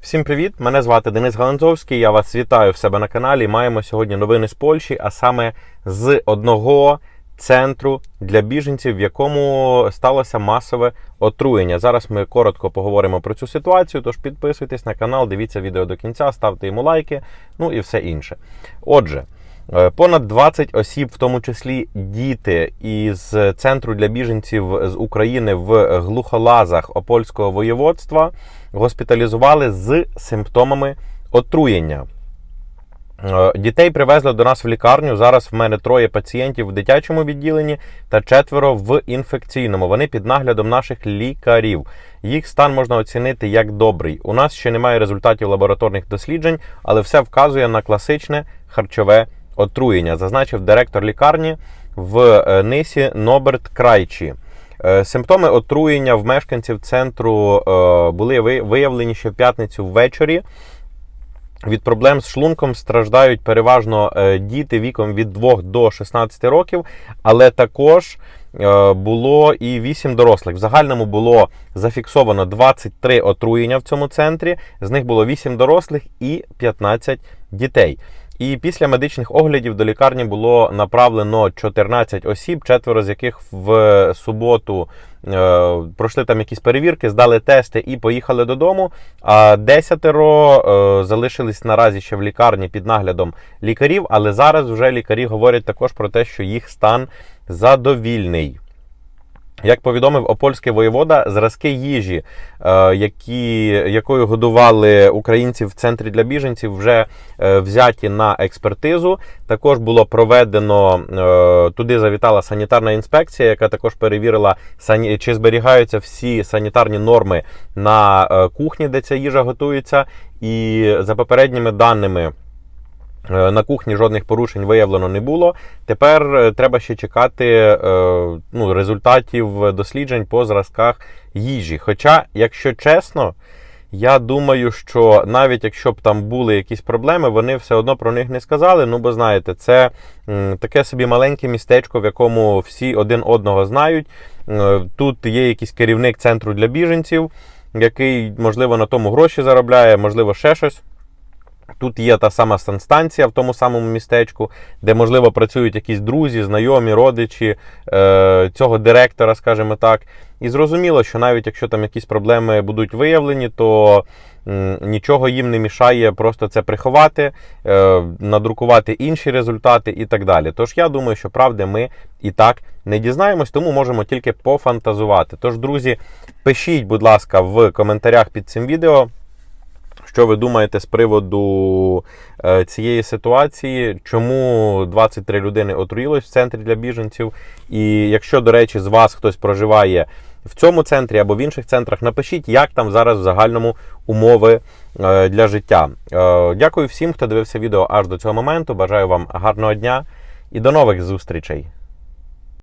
Всім привіт! Мене звати Денис Галанзовський. Я вас вітаю в себе на каналі. Маємо сьогодні новини з Польщі, а саме з одного центру для біженців, в якому сталося масове отруєння. Зараз ми коротко поговоримо про цю ситуацію. Тож підписуйтесь на канал, дивіться відео до кінця, ставте йому лайки, ну і все інше. Отже. Е, Понад 20 осіб, в тому числі діти із центру для біженців з України в глухолазах Опольського воєводства госпіталізували з симптомами отруєння. Е, Дітей привезли до нас в лікарню. Зараз в мене троє пацієнтів в дитячому відділенні та четверо в інфекційному. Вони під наглядом наших лікарів. Їх стан можна оцінити як добрий. У нас ще немає результатів лабораторних досліджень, але все вказує на класичне харчове отруєння, зазначив директор лікарні в е, Нисі Ноберт Крайчі. Е, Симптоми отруєння в мешканців центру е, були виявлені ще в п'ятницю ввечері. Від проблем з шлунком страждають переважно діти віком від 2 до 16 років, але також було і 8 дорослих. В загальному було зафіксовано 23 отруєння в цьому центрі. З них було 8 дорослих і 15 дітей. І після медичних оглядів до лікарні було направлено 14 осіб, четверо з яких в суботу е, пройшли там якісь перевірки, здали тести і поїхали додому. А десятеро е, залишились наразі ще в лікарні під наглядом лікарів, але зараз вже лікарі говорять також про те, що їх стан задовільний. Як повідомив опольський воєвода, зразки їжі, е, які, якою годували українців в центрі для біженців, вже е, взяті на експертизу. Також було проведено е, туди завітала санітарна інспекція, яка також перевірила, чи зберігаються всі санітарні норми на кухні, де ця їжа готується. І за попередніми даними. Е, На кухні жодних порушень виявлено не було. Тепер е, треба ще чекати е, ну, результатів досліджень по зразках їжі. Хоча, якщо чесно, я думаю, що навіть якщо б там були якісь проблеми, вони все одно про них не сказали. Ну, бо знаєте, це таке собі маленьке містечко, в якому всі один одного знають. Тут є якийсь керівник центру для біженців, який, можливо, на тому гроші заробляє, можливо, ще щось. Тут є та сама санстанція в тому самому містечку, де, можливо, працюють якісь друзі, знайомі, родичі е, цього директора, скажімо так. І зрозуміло, що навіть якщо там якісь проблеми будуть виявлені, то нічого їм не мішає просто це приховати, е, надрукувати інші результати і так далі. Тож я думаю, що правди ми і так не дізнаємось, тому можемо тільки пофантазувати. Тож, друзі, пишіть, будь ласка, в коментарях під цим відео. Що ви думаєте з приводу е, цієї ситуації? Чому 23 людини отруїлось в центрі для біженців? І якщо, до речі, з вас хтось проживає в цьому центрі або в інших центрах, напишіть, як там зараз в загальному умови е, для життя. Е, Дякую всім, хто дивився відео аж до цього моменту. Бажаю вам гарного дня і до нових зустрічей!